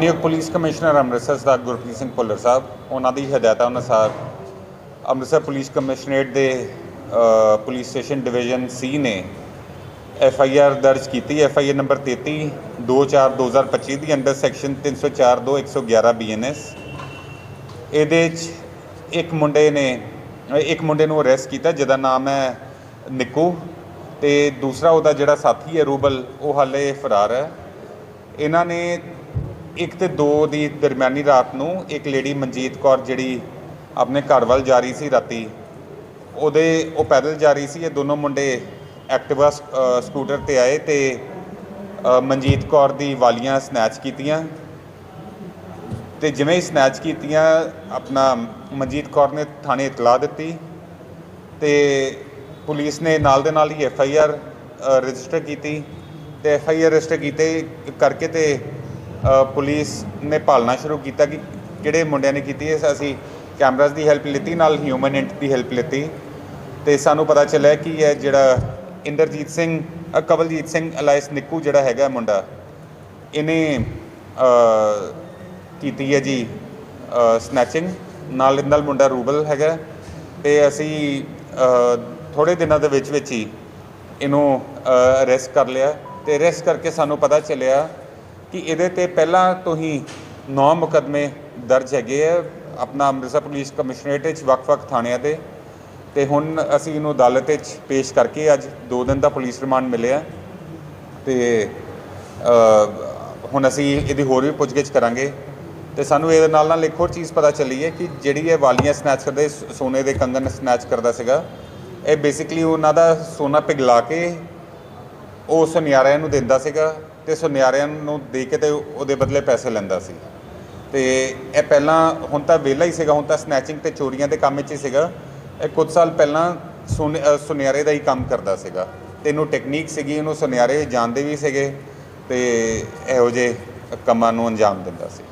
ਨਿਯੁਕਤ police commissioner Amritsar Sardar Gurpreet Singh Bhullar ਸਾਹਿਬ, ਉਹਨਾਂ ਦੀ ਹਦਾਇਤਾਂ ਅਨੁਸਾਰ ਅੰਮ੍ਰਿਤਸਰ ਪੁਲਿਸ ਕਮਿਸ਼ਨਰੇਟ ਦੇ ਪੁਲਿਸ ਸਟੇਸ਼ਨ ਡਿਵੀਜ਼ਨ ਸੀ ਨੇ ਐਫ ਆਈ ਆਰ ਦਰਜ ਕੀਤੀ। F I R number 33 24 2025 the under section 304 2 111 B N S ਇਹਦੇ 'ਚ ਇੱਕ ਮੁੰਡੇ ਨੇ, ਇੱਕ ਮੁੰਡੇ ਨੂੰ ਅਰੈਸਟ ਕੀਤਾ, ਜਿਹਦਾ ਨਾਮ ਹੈ ਨਿੱਕੂ ਤੇ ਦੂਸਰਾ ਉਹਦਾ ਜਿਹੜਾ ਸਾਥੀ ਹੈ ਰੂਬਲ, ਉਹ ਹਾਲੇ ਫਰਾਰ ਹੈ। ਇਹਨਾਂ ਨੇ ਇੱਕ ਤੇ ਦੋ ਦੀ ਦਰਮਿਆਨੀ ਰਾਤ ਨੂੰ ਇੱਕ ਲੇਡੀ ਮਨਜੀਤ ਕੌਰ ਜਿਹੜੀ ਆਪਣੇ ਘਰ ਵੱਲ ਜਾ ਰਹੀ ਸੀ ਰਾਤੀ, ਉਹਦੇ, ਉਹ ਪੈਦਲ ਜਾ ਰਹੀ ਸੀ, ਇਹ ਦੋਨੋਂ ਮੁੰਡੇ ਐਕਟਿਵਾ ਸਕੂਟਰ ਤੇ ਆਏ ਤੇ ਮਨਜੀਤ ਕੌਰ ਦੀ ਵਾਲੀਆਂ ਸਨੈਚ ਕੀਤੀਆਂ ਤੇ ਜਿਵੇਂ ਹੀ ਸਨੈਚ ਕੀਤੀਆਂ, ਆਪਣਾ ਮਨਜੀਤ ਕੌਰ ਨੇ ਥਾਣੇ ਇਤਲਾਹ ਦਿੱਤੀ ਤੇ ਪੁਲਿਸ ਨੇ ਨਾਲ ਦੇ ਨਾਲ ਹੀ ਐਫ ਆਈ ਆਰ ਰਜਿਸਟਰ ਕੀਤੀ ਤੇ ਐਫ ਆਈ ਆਰ ਰਜਿਸਟਰ ਕੀਤੇ ਕਰਕੇ ਤੇ ਪੁਲਿਸ ਨੇ ਭਾਲਣਾ ਸ਼ੁਰੂ ਕੀਤਾ ਕਿ ਕਿਹੜੇ ਮੁੰਡਿਆਂ ਨੇ ਕੀਤੀ ਹੈ। ਅਸੀਂ ਕੈਮਰਾਜ਼ ਦੀ ਹੈਲਪ ਲਿੱਤੀ ਨਾਲ ਹਿਊਮਨ ਇੰਟ ਦੀ ਹੈਲਪ ਲਿੱਤੀ। ਤੇ ਸਾਨੂੰ ਪਤਾ ਚੱਲਿਆ ਕਿ ਇਹ ਜਿਹੜਾ ਇੰਦਰਜੀਤ ਸਿੰਘ ਅ, ਕਵਲਜੀਤ ਸਿੰਘ ਅਲਾਇਸ ਨਿੱਕੂ ਜਿਹੜਾ ਹੈਗਾ ਮੁੰਡਾ ਇਹਨੇ ਅ, ਕੀਤੀ ਹੈ ਜੀ ਸਨੈਚਿੰਗ ਨਾਲ ਨਾਲ ਮੁੰਡਾ ਰੂਬਲ ਹੈਗਾ। ਤੇ ਅਸੀਂ ਥੋੜੇ ਦਿਨਾਂ ਦੇ ਵਿੱਚ ਵਿੱਚ ਹੀ ਇਹਨੂੰ ਅਰੈਸਟ ਕਰ ਲਿਆ। ਤੇ ਅਰੈਸਟ ਕਰਕੇ ਸਾਨੂੰ ਪਤਾ ਚੱਲਿਆ ਕਿ ਇਹਦੇ ਤੇ ਪਹਿਲਾਂ ਤੋਂ ਹੀ ਨੌ ਮੁਕਦਮੇ ਦਰਜ ਹੈਗੇ ਆ। ਆਪਣਾ ਅੰਮ੍ਰਿਤਸਰ ਪੁਲਿਸ ਕਮਿਸ਼ਨਰੇਟ ਵਿੱਚ ਵੱਖ-ਵੱਖ ਥਾਣਿਆਂ ਤੇ। ਤੇ ਹੁਣ ਅਸੀਂ ਇਹਨੂੰ ਅਦਾਲਤ ਵਿੱਚ ਪੇਸ਼ ਕਰਕੇ ਅੱਜ 2 ਦਿਨ ਦਾ ਪੁਲਿਸ ਰਿਮਾਂਡ ਮਿਲਿਆ। ਤੇ ਹੁਣ ਅਸੀਂ ਇਹਦੀ ਹੋਰ ਵੀ ਪੁੱਛਗਿੱਛ ਕਰਾਂਗੇ। ਤੇ ਸਾਨੂੰ ਇਹਦੇ ਨਾਲ ਨਾਲ ਇੱਕ ਹੋਰ ਚੀਜ਼ ਪਤਾ ਚੱਲੀ ਹੈ ਕਿ ਜਿਹੜੀ ਇਹ ਵਾਲੀਆਂ ਸਨੈਚ ਕਰਦੇ, ਸੋਨੇ ਦੇ ਕੰਗਨ ਸਨੈਚ ਕਰਦਾ ਸੀਗਾ, ਇਹ ਬੇਸਿਕਲੀ ਉਹਨਾਂ ਦਾ ਸੋਨਾ ਪਿਘਲਾ ਕੇ ਉਹ ਸੁਨਿਆਰਿਆਂ ਨੂੰ ਦਿੰਦਾ ਸੀਗਾ। ਤੇ ਸੁਨਿਆਰਿਆਂ ਨੂੰ ਦੇ ਕੇ ਤੇ ਉਹਦੇ ਬਦਲੇ ਪੈਸੇ ਲੈਂਦਾ ਸੀ। ਤੇ ਇਹ ਪਹਿਲਾਂ ਹੁਣ ਤਾਂ ਵਿਹਲਾ ਹੀ ਸੀਗਾ ਹੁਣ ਤਾਂ ਸਨੈਚਿੰਗ ਤੇ ਚੋਰੀਆਂ ਦੇ ਕੰਮ ਵਿੱਚ ਹੀ ਸੀਗਾ। ਇਹ ਕੁਝ ਸਾਲ ਪਹਿਲਾਂ ਸੁਨਿਆਰੇ ਦਾ ਹੀ ਕੰਮ ਕਰਦਾ ਸੀਗਾ। ਤੇ ਇਹਨੂੰ ਟੈਕਨੀਕ ਸੀਗੀ ਇਹਨੂੰ ਸੁਨਿਆਰੇ ਜਾਣਦੇ ਵੀ ਸੀਗੇ ਤੇ ਇਹੋ ਜਿਹੇ ਕੰਮਾਂ ਨੂੰ ਅੰਜਾਮ ਦਿੰਦਾ ਸੀ।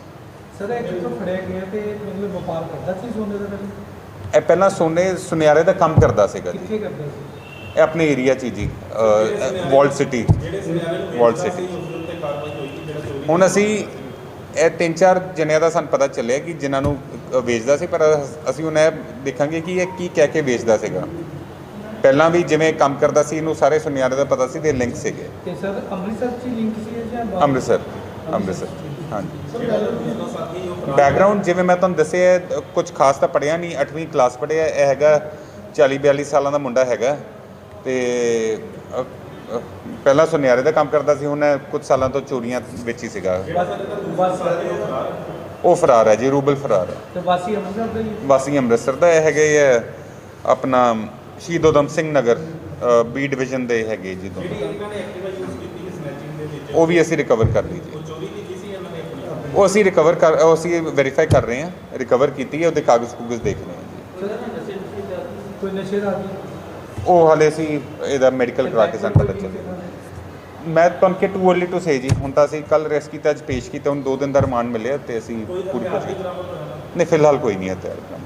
ਸਰ ਇਹ ਜਦੋਂ ਫੜਿਆ ਗਿਆ ਤੇ ਮਤਲਬ ਵਪਾਰ ਕਰਦਾ ਸੀ ਸੋਨੇ ਦਾ ਪਹਿਲਾਂ ਇਹ ਪਹਿਲਾਂ ਸੋਨੇ ਸੁਨਿਆਰੇ ਦਾ ਕੰਮ ਕਰਦਾ ਸੀਗਾ ਜੀ। ਕਿੱਥੇ ਕਰਦਾ ਸੀ? ਇਹ ਆਪਣੇ ਏਰੀਆ 'ਚ ਹੀ ਜੀ ਵਾਲਟ ਸਿਟੀ ਵਾਲਟ ਸਿਟੀ ਹੁਣ ਅਸੀਂ ਇਹ ਤਿੰਨ ਚਾਰ ਜਣਿਆਂ ਦਾ ਸਾਨੂੰ ਪਤਾ ਚੱਲਿਆ ਕਿ ਜਿਨ੍ਹਾਂ ਨੂੰ ਵੇਚਦਾ ਸੀ ਪਰ ਅਸੀਂ ਹੁਣ ਇਹ ਦੇਖਾਂਗੇ ਕਿ ਇਹ ਕੀ ਕਹਿ ਕੇ ਵੇਚਦਾ ਸੀਗਾ। ਪਹਿਲਾਂ ਵੀ ਜਿਵੇਂ ਕੰਮ ਕਰਦਾ ਸੀ ਇਹਨੂੰ ਸਾਰੇ ਸੁਨਿਆਰੇ ਦਾ ਪਤਾ ਸੀ ਤੇ ਲਿੰਕ ਸੀਗੇ। ਤੇ ਸਰ ਅੰਮ੍ਰਿਤਸਰ ਚ ਲਿੰਕ ਸੀ ਜਾਂ ਬਾਹਰ? ਅੰਮ੍ਰਿਤਸਰ ਅੰਮ੍ਰਿਤਸਰ ਹਾਂਜੀ। ਬੈਕਗ੍ਰਾਉਂਡ ਜਿਵੇਂ ਮੈਂ ਤੁਹਾਨੂੰ ਦੱਸਿਆ ਹੈ, ਕੁਝ ਖਾਸ ਤਾਂ ਪੜਿਆ ਨਹੀਂ 8ਵੀਂ ਕਲਾਸ ਪੜਿਆ ਇਹ ਹੈਗਾ 40 42 ਸਾਲਾਂ ਦਾ ਮੁੰਡਾ ਹੈਗਾ। ਤੇ ਅ, ਪਹਿਲਾਂ ਸੁਨਿਆਰੇ ਦਾ ਕੰਮ ਕਰਦਾ ਸੀ ਹੁਣ ਇਹ ਕੁਝ ਸਾਲਾਂ ਤੋਂ ਚੋਰੀਆਂ ਵਿੱਚ ਹੀ ਸੀਗਾ। ਉਹ ਫਰਾਰ ਹੈ। ਜੀ ਰੂਬਲ ਫਰਾਰ ਹੈ। ਤੇ ਵਾਸੀ ਅੰਮ੍ਰਿਤਸਰ ਦਾ ਹੀ ਹੈ? ਵਾਸੀ ਅੰਮ੍ਰਿਤਸਰ ਦਾ ਇਹ ਹੈਗੇ ਹੈ ਆਪਣਾ ਸ਼ਹੀਦ ਊਧਮ ਸਿੰਘ ਨਗਰ ਬੀ ਡਿਵੀਜ਼ਨ ਦੇ ਹੈਗੇ ਜੀ ਦੋਨੋਂ। ਇਹਨਾਂ ਨੇ ਐਕਟਿਵਾ ਯੂਜ਼ ਕੀਤੀ ਸੀ ਸਨੈਚਿੰਗ ਦੇ ਵਿੱਚ। ਉਹ ਵੀ ਅਸੀਂ ਰਿਕਵਰ ਕਰ ਲਈ ਜੀ। ਉਹ ਚੋਰੀ ਕੀਤੀ ਸੀ ਇਹਨਾਂ ਨੇ ਆਪਣੀ ਉਹ ਅਸੀਂ ਰਿਕਵਰ ਕਰ ਉਹ ਅਸੀਂ ਵੈਰੀਫਾਈ ਕਰ ਰਹੇ ਹਾਂ ਰਿਕਵਰ ਕੀਤੀ ਹੈ ਉਹਦੇ ਕਾਗਜ਼ ਕੁਗਜ਼ ਦੇਖ ਰਹੇ ਹਾਂ ਜੀ। ਕੋਈ ਨਸ਼ੇ ਦਾ ਆਦੀ ਉਹ ਹਾਲੇ ਅਸੀਂ ਇਹਦਾ ਮੈਡੀਕਲ ਕਰਾ ਕੇ ਸਾਨੂੰ ਪਤਾ ਚੱਲਿਆ। ਮੈਂ ਤੁਹਾਨੂੰ ਕਿ ਟੂ ਅਰਲੀ ਟੂ ਸੇ ਜੀ। ਹੁਣ ਤਾਂ ਅਸੀਂ ਕੱਲ ਰੈਸਟ ਕੀਤਾ, ਅੱਜ ਪੇਸ਼ ਕੀਤਾ, ਹੁਣ 2 ਦਿਨ ਦਾ ਰਿਮਾਂਡ ਮਿਲਿਆ ਤੇ ਅਸੀਂ ਪੂਰੀ ਕੋਸ਼ਿਸ਼ ਨਹੀਂ, ਫਿਲਹਾਲ ਕੋਈ ਨਹੀਂ ਹੈ ਤਿਆਰ। ਕੰਮ